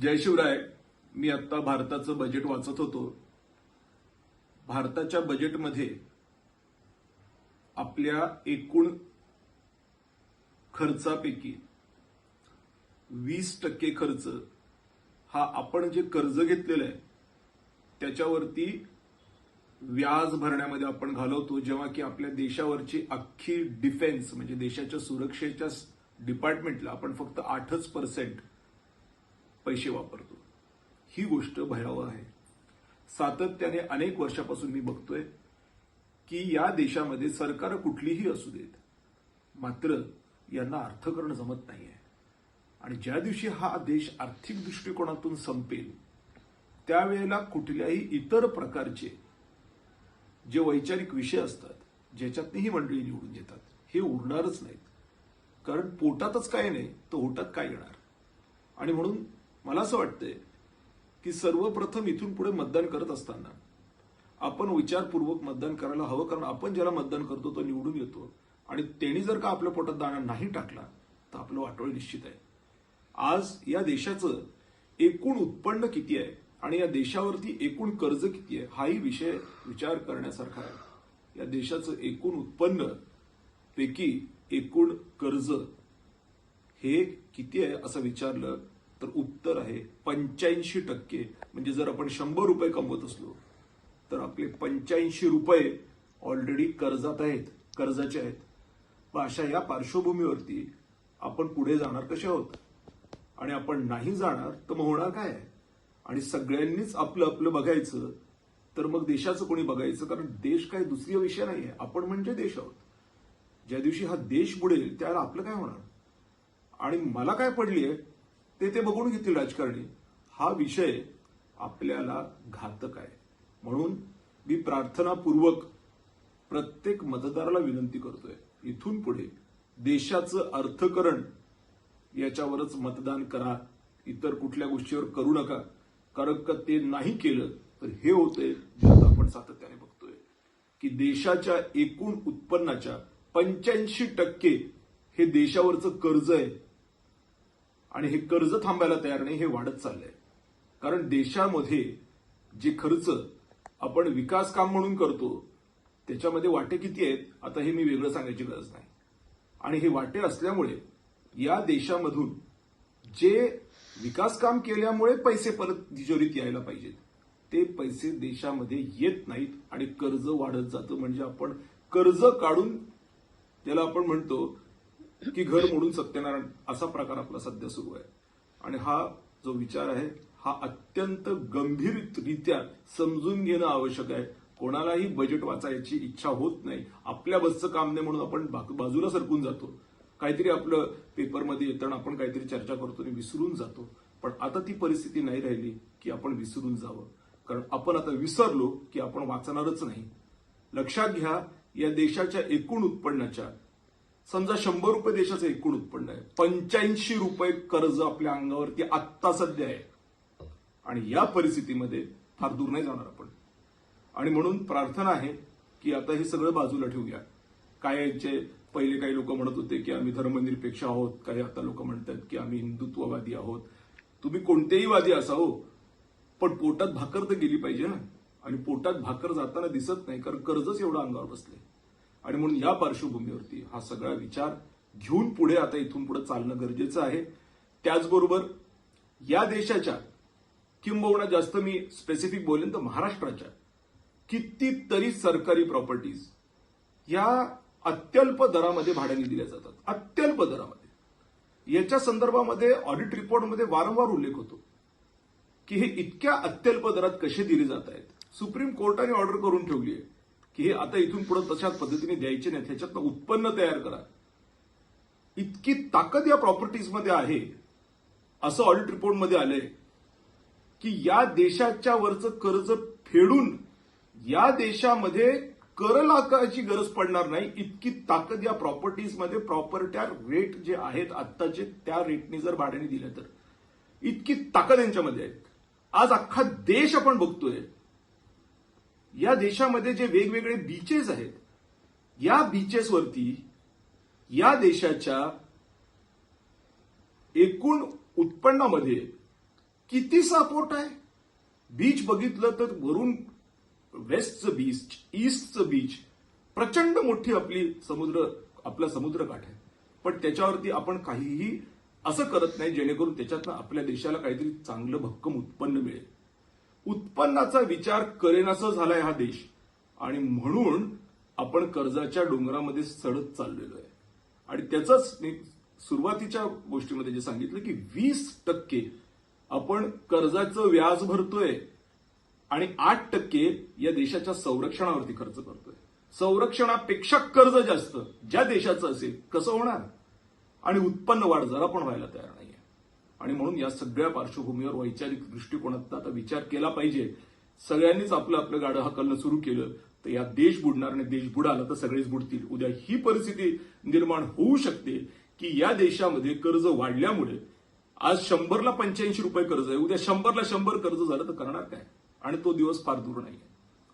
जय शिवराय मी आत्ता भारताचं बजेट वाचत होतो. भारताच्या बजेटमध्ये आपल्या एकूण खर्चापैकी वीस टक्के खर्च हा आपण जे कर्ज घेतलेलं आहे त्याच्यावरती व्याज भरण्यामध्ये आपण घालवतो जेव्हा की आपल्या देशावरची अख्खी डिफेन्स म्हणजे देशाच्या सुरक्षेच्या डिपार्टमेंटला आपण फक्त आठच पर्सेंट पैसे वापरतो. ही गोष्ट भयावह आहे. सातत्याने अनेक वर्षापासून मी बघतोय की या देशामध्ये सरकार कुठलीही असू देत मात्र यांना अर्थकरण जमत नाही आहे आणि ज्या दिवशी हा देश आर्थिक दृष्टिकोनातून संपेल त्यावेळेला कुठल्याही इतर प्रकारचे जे वैचारिक विषय असतात ज्याच्यातनी ही मंडळी निवडून येतात हे उरणारच नाहीत. कारण पोटातच काय नाही तर ओटात काय येणार? आणि म्हणून मला असं वाटतंय की सर्वप्रथम इथून पुढे मतदान करत असताना आपण विचारपूर्वक मतदान करायला हवं कारण आपण ज्याला मतदान करतो तो निवडून येतो. आणि त्यांनी जर का आपल्या पोटात दाणा नाही टाकला तर आपलं वाटोळ निश्चित आहे. आज या देशाचं एकूण उत्पन्न किती आहे आणि या देशावरती एकूण कर्ज किती आहे हाही विषय विचार करण्यासारखा आहे. या देशाचं एकूण उत्पन्न पैकी एकूण कर्ज हे किती आहे असं विचारलं तर उत्तर आहे पंच्याऐंशी टक्के. म्हणजे जर आपण शंभर रुपये कमवत असलो तर आपले पंच्याऐंशी रुपये ऑलरेडी कर्जात आहेत कर्जाचे आहेत. मग अशा या पार्श्वभूमीवरती आपण पुढे जाणार कसे आहोत? आणि आपण नाही जाणार तर मग होणार काय? आहे आणि सगळ्यांनीच आपलं आपलं बघायचं तर मग देशाचं कोणी बघायचं? कारण देश काय दुसरी विषय नाही आहे आपण म्हणजे देश आहोत. ज्या दिवशी हा देश बुडेल त्याला आपलं काय होणार? आणि मला काय पडली आहे ते ते बघून घेतील राजकारणी. हा विषय आपल्याला घातक आहे. म्हणून मी प्रार्थनापूर्वक प्रत्येक मतदाराला विनंती करतोय इथून पुढे देशाचं अर्थकरण याच्यावरच मतदान करा. इतर कुठल्या गोष्टीवर करू नका. कारण का ते नाही केलं तर हे होते ज्यात आपण सातत्याने बघतोय. की देशाच्या एकूण उत्पन्नाच्या पंच्याऐंशी टक्के हे देशावरचं कर्ज आहे. आणि हे कर्ज थांबायला तयार नाही हे वाढत चाललंय. कारण देशामध्ये जे खर्च आपण विकास काम म्हणून करतो त्याच्यामध्ये वाटे किती आहेत आता हे मी वेगळं सांगायची गरज नाही. आणि हे वाटे असल्यामुळे या देशामधून जे विकास काम केल्यामुळे पैसे परत तिजोरीत यायला पाहिजेत ते पैसे देशामध्ये येत नाहीत आणि कर्ज वाढत जातं. म्हणजे आपण कर्ज काढून त्याला आपण म्हणतो की घर मोडून सत्यनारायण असा प्रकार आपला सध्या सुरू आहे. आणि हा जो विचार आहे हा अत्यंत गंभीररित्या समजून घेणं आवश्यक आहे. कोणालाही बजेट वाचायची इच्छा होत नाही. आपल्या बसचं काम नाही म्हणून आपण बाजूला सरकून जातो. काहीतरी आपलं पेपरमध्ये येताना आपण काहीतरी चर्चा करतो आणि विसरून जातो. पण आता ती परिस्थिती नाही राहिली की आपण विसरून जावं. कारण आपण आता विसरलो की आपण वाचणारच नाही. लक्षात घ्या या देशाच्या एकूण उत्पन्नाच्या समजा शंभर रुपये देशाचं एकूण उत्पन्न आहे. पंच्याऐंशी रुपये कर्ज आपल्या अंगावरती आत्ता सध्या आहे. आणि या परिस्थितीमध्ये फार दूर नाही जाणार आपण. आणि म्हणून प्रार्थना आहे की आता हे सगळं बाजूला ठेवूया. काय यांचे पहिले काही लोक म्हणत होते की आम्ही धर्मनिरपेक्ष आहोत. काही आता लोक म्हणतात की आम्ही हिंदुत्ववादी आहोत. तुम्ही कोणतेही वादी असाहो पण पोटात भाकर तर गेली पाहिजे ना. आणि पोटात भाकर जाताना दिसत नाही कारण कर्जच एवढं अंगावर बसले आणि म्हणून या पार्श्वभूमीवरती हा सगळा विचार घेऊन पुढे आता इथून पुढे चालणं गरजेचं आहे. त्याचबरोबर या देशाच्या किंबहुना जास्त मी स्पेसिफिक बोलेन तर महाराष्ट्राच्या कितीतरी सरकारी प्रॉपर्टीज या अत्यल्प दरामध्ये भाड्याने दिल्या जातात. अत्यल्प दरामध्ये. याच्या संदर्भामध्ये ऑडिट रिपोर्टमध्ये वारंवार उल्लेख होतो की हे इतक्या अत्यल्प दरात कसे दिले जात आहेत. सुप्रीम कोर्टाने ऑर्डर करून ठेवली आहे. की हे आता इथून पुढे तशाच पद्धतीने द्यायचे नाही त्याच्यात उत्पन्न तयार करा. इतकी ताकद या प्रॉपर्टीजमध्ये आहे असं ऑडिट रिपोर्टमध्ये आलंय की या देशाच्या वरचं कर्ज फेडून या देशामध्ये कर लागायची गरज पडणार नाही. इतकी ताकद या प्रॉपर्टीजमध्ये प्रॉपर्ट्या रेट जे आहेत आत्ताचे त्या रेटने जर भाड्याने दिल्या तर. इतकी ताकद यांच्यामध्ये आहे आज अख्खा देश आपण बघतोय. या देशामध्ये जे वेगवेगळे बीचेस आहेत या बीचेसवरती या देशाच्या एकूण उत्पन्नामध्ये किती सपोर्ट आहे? बीच बघितलं तर वरून वेस्टचं बीच ईस्टचं बीच प्रचंड मोठी आपली समुद्र आपला समुद्रकाठ आहे. पण त्याच्यावरती आपण काहीही असं करत नाही जेणेकरून त्याच्यातनं आपल्या देशाला काहीतरी चांगलं भक्कम उत्पन्न मिळेल. उत्पन्नाचा विचार करेनासा झालाय हा देश. आणि म्हणून आपण कर्जाच्या डोंगरामध्ये चढत चाललेलो आहे. आणि त्याचंच मी सुरुवातीच्या गोष्टीमध्ये जे सांगितलं की वीस टक्के आपण कर्जाचं व्याज भरतोय आणि आठ टक्के या देशाच्या संरक्षणावरती खर्च करतोय. संरक्षणापेक्षा कर्ज जास्त ज्या देशाचं असेल कसं होणार? आणि उत्पन्न वाढ जरा पण व्हायला तयार नाही. आणि म्हणून या सगळ्या पार्श्वभूमीवर वैचारिक दृष्टिकोनातून आता विचार केला पाहिजे. सगळ्यांनीच आपलं आपलं गाडं हाकलणं सुरू केलं तर या देश बुडणार आणि देश बुडाला तर सगळेच बुडतील. उद्या ही परिस्थिती निर्माण होऊ शकते की या देशामध्ये कर्ज वाढल्यामुळे आज शंभरला पंच्याऐंशी रुपये कर्ज आहे. उद्या शंभरला शंभर कर्ज झालं तर करणार काय? आणि तो दिवस फार दूर नाहीये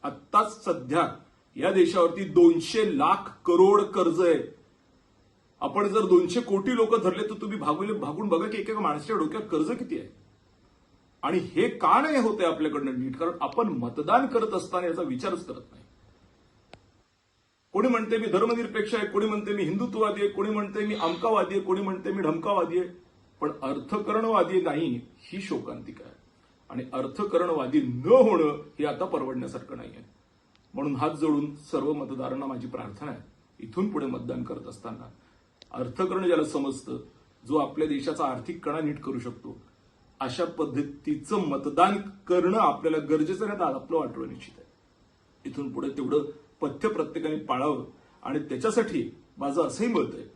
आत्ताच सध्या या देशावरती दोनशे लाख करोड कर्ज आहे. आपण जर दोनशे कोटी लोक धरले तर तुम्ही भागवले भागून बघा की एका माणसाच्या डोक्यात कर्ज किती आहे. आणि हे का नाही होते आपल्याकडनं नीट? कारण आपण मतदान करत असताना याचा विचारच करत नाही. कोणी म्हणते मी धर्मनिरपेक्ष आहे कोणी म्हणते मी हिंदुत्ववादी आहे कोणी म्हणते मी अमकावादी आहे कोणी म्हणते मी ढमकावादी आहे. पण अर्थकरणवादी नाही ही शोकांतिका आहे. आणि अर्थकरणवादी न होणं हे आता परवडण्यासारखं नाहीये. म्हणून हात जोडून सर्व मतदारांना माझी प्रार्थना आहे. इथून पुढे मतदान करत असताना अर्थकरण ज्याला समजतं जो आपल्या देशाचा आर्थिक कणा नीट करू शकतो अशा पद्धतीचं मतदान करणं आपल्याला गरजेचं नाही आपलं वाटवं निश्चित आहे. इथून पुढे तेवढं पथ्य प्रत्येकाने पाळावं आणि त्याच्यासाठी माझं असंही मत आहे